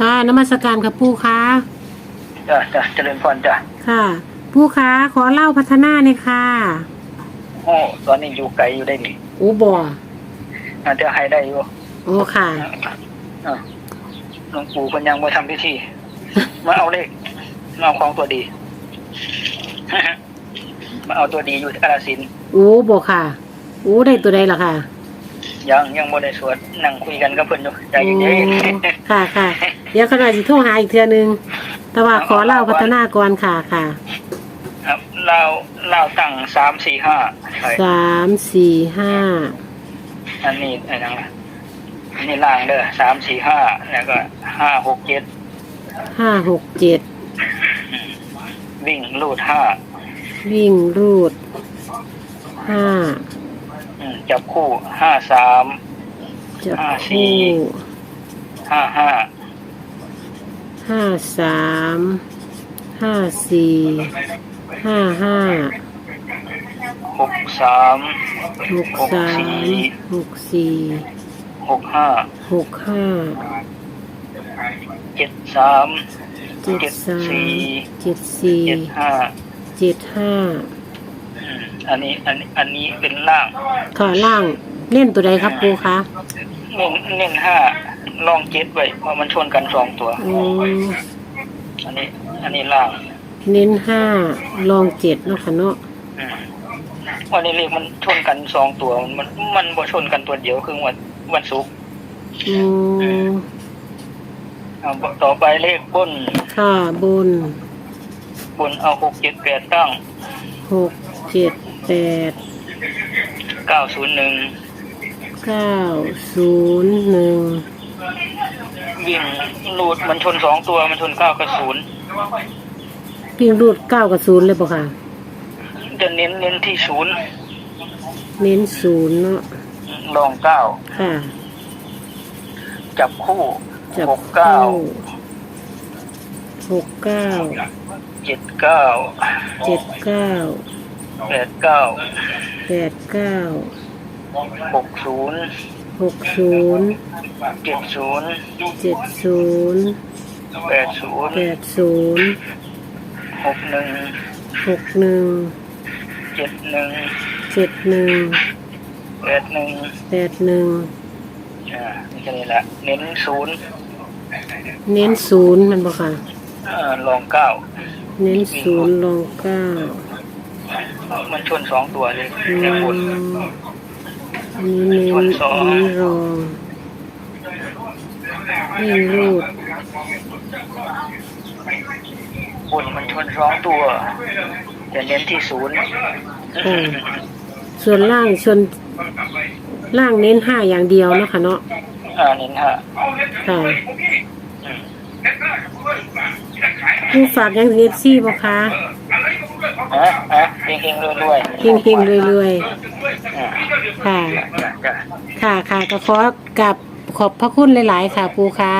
ค่ะนมัสการค่ะปูค่ะจ้ะจ้ะเจริญพรจ้ะค่ะปูค่ะขอเล่าพัฒนาหน่อยค่ะโอ้ตอนนี้อยู่ไกลอยู่ได้นี่อูบ่อาจจะให้ได้อยู่โอ้ค่ะอะหลวงปู่คนยังมาทำพิธี มาเอาเลขมาเอาของตัวดี มาเอาตัวดีอยู่ที่กาฬสินธุ์อูบ่ค่ะอูได้ตัวใดล่ะค่ะ ยังยังบ่ได้สวดนั่งคุยกันกับเพิ่นอยู่ใจโอ้เย็นค่ะค่ะเดี๋ยวขณะสิโทรหาอีกเทื่อนึง แต่ว่าขอเล่าพัฒนาก่อนค่ะค่ะๆครับเราเราตั้งสามสี่ห้าใช่สามสี่ห้าอันนี้อะไรนะอันนี้ล่างเด้อสามสี่ห้าแล้วก็ห้าหกเจ็ดห้าหกเจ็ดวิ่งลูดห้าวิ่งรูดห้าอืม จับคู่ห้าสามจับห้าสี่คู่ห้าห้าห้าสามห้าสี่ห้าห้าหกสามหกสามหกสี่หกห้าหกห้าเจ็ดสามเจ็ดเจ็ดสามสี่เจ็ดสี่เจ็ดห้าเจ็ดห้า อืมอันนี้อันนี้อันนี้เป็นล่างค่ะล่างเล่นตัวใดครับครูคะเน้นเน้นห้าลองเจ็ดไว้เพราะมันชนกันสองตัวโอ้อันนี้ อันนี้ล่างเน้นห้าลองเจ็ดเนาะค่ะเนาะอืมวันนี้เลขมันชนกันสองตัว มันมันบ่ชนกันตัวเดียวคือวันวันศุกร์อืมเอาต่อไปเลขบนค่ะบนบนเอาหกเจ็ดแปดตั้งหกเจ็ด แปดเก้าศูนย์หนึ่งเก้าศูนย์หนึ่งวิ่งลูดมันชนสองตัวมันชนเก้ากับศูนย์พิงรูดเก้ากับศูนย์เลยปะค่ะ จะเน้นเน้นที่ศูนย์เน้นศูนย์เนาะลองเก้าค่ะ จับคู่จับหกเก้าหกเก้าเจ็ดเก้าเจ็ดเก้า แปดเก้าแปดเก้าหกศูนย์หกศูนย์เจ็ดศูนย์เจ็ดศูนย์แปดศูนย์แปดศูนย์หกหนึ่งหกหนึ่งเจ็ดหนึ่งเจ็ดหนึ่งแปดหนึ่งแปดหนึ่งอ่านี่แค่นี้แหละ เน้นศูนย์เน้นศูนย์มันบอกค่ะอ่าลองเก้าเน้นศูนย์ลองเก้า มันชนสองตัวเลยอืแต่บนมอันนี้เน้นอันนี้รองวิ่งรูดบนมันชนสองตัวจะเน้นที่ศูนย์ค่ะส่วนล่างส่วนล่างเน้นห้าอย่างเดียวเนาะค่ะเนาะอ่าเน้นห้าค่ะอืมผู้ฝากยังเอฟซีบ่คะ อะอะเฮงเฮงรวยรวยเฮงเฮงรวยอ่าๆค่ะ ค่ะค่ะก็ขอกับขอบพระคุณหลาย ๆ ค่ะปูคะ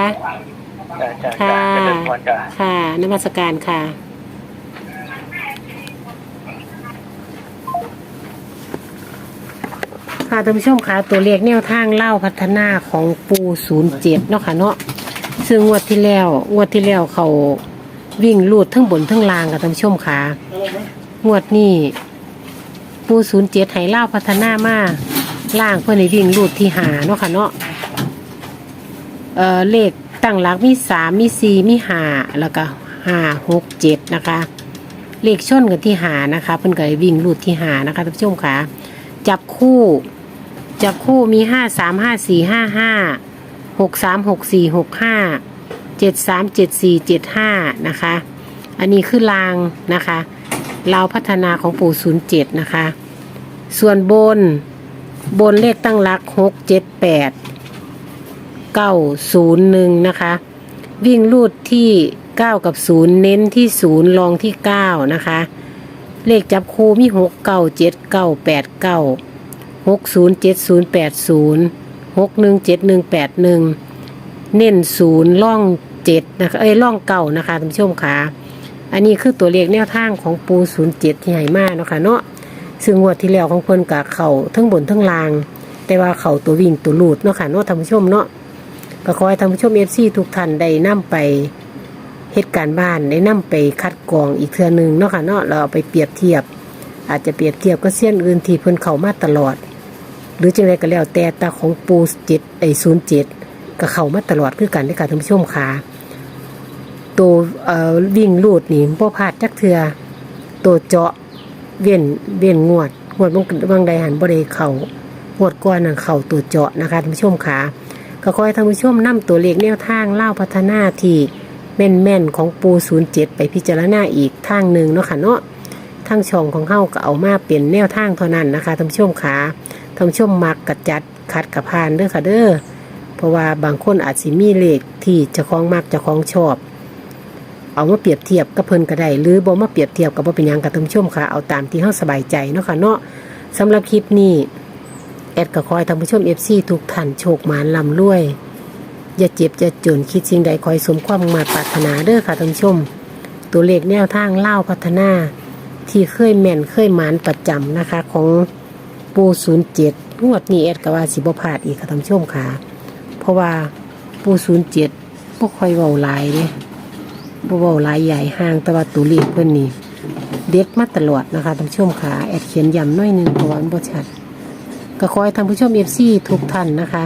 จ้ะค่ะจ้ะเจริญพรจ้ะค่ะนมัสการค่ะค่ะท่านผู้ชมค่ะตัวเลขแนวทางเล่าพัฒนาของปูศูนย์เจ็ดเนาะค่ะเนาะซึ่งงวดที่แล้วงวดที่แล้วเขา วิ่งลูดทั้งบนทั้งล่างค่ะท่านผู้ชมค่ะงวดนี้ปูศูนย์เจ็ดให้เล่าพัฒนามาล่างเพื่อในวิ่งลูดที่หาเนาะค่ะเนาะเออเลขตั้งหลักมีสามมีสี่มีห้าแล้วก็ห้าหกเจ็ดนะคะ เลขชนกันที่หานะคะเพิ่นก็วิ่งลูดที่หานะคะท่านผู้ชมค่ะ จับคู่จับคู่มีห้าสามห้าสี่ห้าห้าหกสามหกสี่หกห้า เจ็ดสามเจ็ดสี่เจ็ดห้านะคะ อันนี้คือรางนะคะลาพัฒนาของปู่ศูนย์เจ็ดนะคะ ส่วนบนบนเลขตั้งหลักหกเจ็ดแปดเก้าศูนย์หนึ่งนะคะ วิ่งลูดที่เก้ากับศูนย์เน้นที่ศูนย์ลองที่เก้านะคะ เลขจับคู่มีหกเก้าเจ็ดเก้าแปดเก้าหกศูนย์เจ็ดศูนย์แปดศูนย์หกหนึ่งเจ็ดหนึ่งแปดหนึ่งเน้นศูนย์ล่อง เจ็ดนะคะเอ้ยล่องเก่านะคะท่านผู้ชมค่ะ อันนี้คือตัวเลขแนวทางของปูศูนย์เจ็ดที่ให้มาเนาะคะเนาะซึ่งงวดที่แล้วของเพิ่นกะเข่าทั้งบนทั้งล่าง แต่ว่าเข่าตัววิ่งตัวลูดเนาะค่ะเนาะท่านผู้ชมเนาะก็ขอให้ท่านผู้ชมเอฟซีทุกท่านได้นำไปเหตุการณ์บ้านได้นำไปคัดกรองอีกเทือนึงเนาะค่ะเนาะเราเอาไปเปรียบเทียบ อาจจะเปรียบเทียบก็เสี้ยนอื่นที่เพิ่นเข้ามาตลอด หรือจังไรก็แล้วแต่ตาของปูเจ็ดไอศูนย์เจ็ด ก็เข้ามาตลอดคือกันในการท่านผู้ชมค่ะตัววิ่งลูดนี่บ่พลาดจักเทือตัวเจาะเวียนเวียนงวดงวดบางบางใดหันบ่ได้เข้างวดก่อนนั่นเข้าตัวเจาะนะคะท่านผู้ชมค่ะก็ขอให้ท่านผู้ชมนํตัวเลขแนวทางเล่าพัฒนาที่แม่นๆของปู07ไปพิจารณาอีกทางหนึ่งเนาะค่ะเนาะทั้งช่องของเฮาก็เอามาเป็นแนวทางเท่านั้นนะคะท่านผู้ชมขาท่านผู้ชมมักกัดจัดขัดกับพานเด้อค่ะเด้อ ราะว่าบางคนอาจสิมีเลขที่จะคล้องมักจะคล้องชอบ เอามาเปรียบเทียบกับเพิ่นก็ได้หรือบ่มาเปรียบเทียบกับบ่เป็นหยังกับท่านผู้ชมค่ะเอาตามที่เฮาสบายใจเนาะค่ะเนาะสำหรับคลิปนี้แอดก็ขอให้ท่านผู้ชม FC ทุกท่านโชคหมานลำรวย อย่าเจ็บอย่าจนคิดสิ่งใดคอยสมความมาปรารถนาเด้อค่ะท่านผู้ชม ตัวเลขแนวทางเล่าพัฒนา ที่เคยแม่นเคยหมานประจำนะคะ ของปูศูนย์เจ็ดงวดนี้แอดกว่าสิบพลาดอีกค่ะท่านผู้ชมค่ะ เพราะว่าปูศูนย์เจ็ดบ่ค่อยเว้าหลายเด้บ่เว้าหลายใหญ่ห่างแต่ว่าตัวเลขเพิ่นนี่เด็ดมาตลอดนะคะท่านผู้ชมค่ะแอดเขียนย้ำหน้อยหนึงเพราะว่ามันบ่ชัดก็ขอให้ท่านผู้ชม FC ทุกท่านนะคะ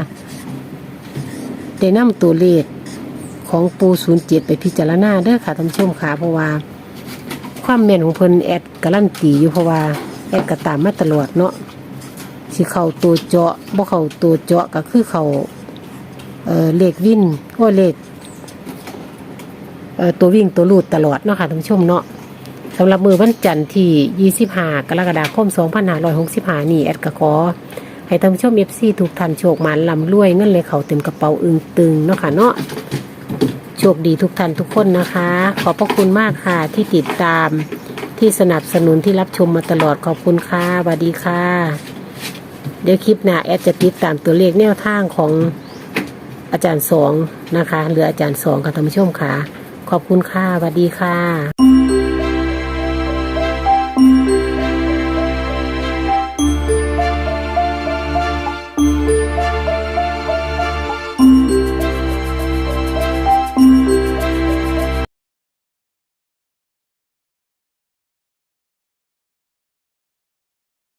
ได้นำตัวเลขของปูศูนย์เจ็ดไปพิจารณาเด้อค่ะท่านผู้ชมค่ะเพราะว่า ความแม่นของเพิ่นแอดการันตีอยู่เพราะว่าแอดก็ตามมาตลอดเนาะสิเข้าตัวเจาะบ่เข้าตัวเจาะก็คือเข้า เออเลขวิ่นว่าเลขเออตัววิ่งตัวลูดตลอดเนาะค่ะท่านผู้ชมเนาะสำหรับมือวันจันทร์ที่ 25 กรกฎาคม 2565 นี่แอดก็ขอให้ท่านผู้ชม FC ทุกท่านโชคหมานลำรวยเงินเลยเขาเต็มกระเป๋าอึงตึงเนาะค่ะเนาะโชคดีทุกท่านทุกคนนะคะ ขอบพระคุณมากค่ะที่ติดตามที่สนับสนุนที่รับชมมาตลอดขอบคุณค่ะสวัสดีค่ะ เดี๋ยวคลิปหน้าแอดจะติดตามตัวเลขแนวทางของ อาจารย์สองนะคะหรืออาจารย์สองค่ะท่านผู้ชมค่ะ ขอบคุณค่ะสวัสดีค่ะ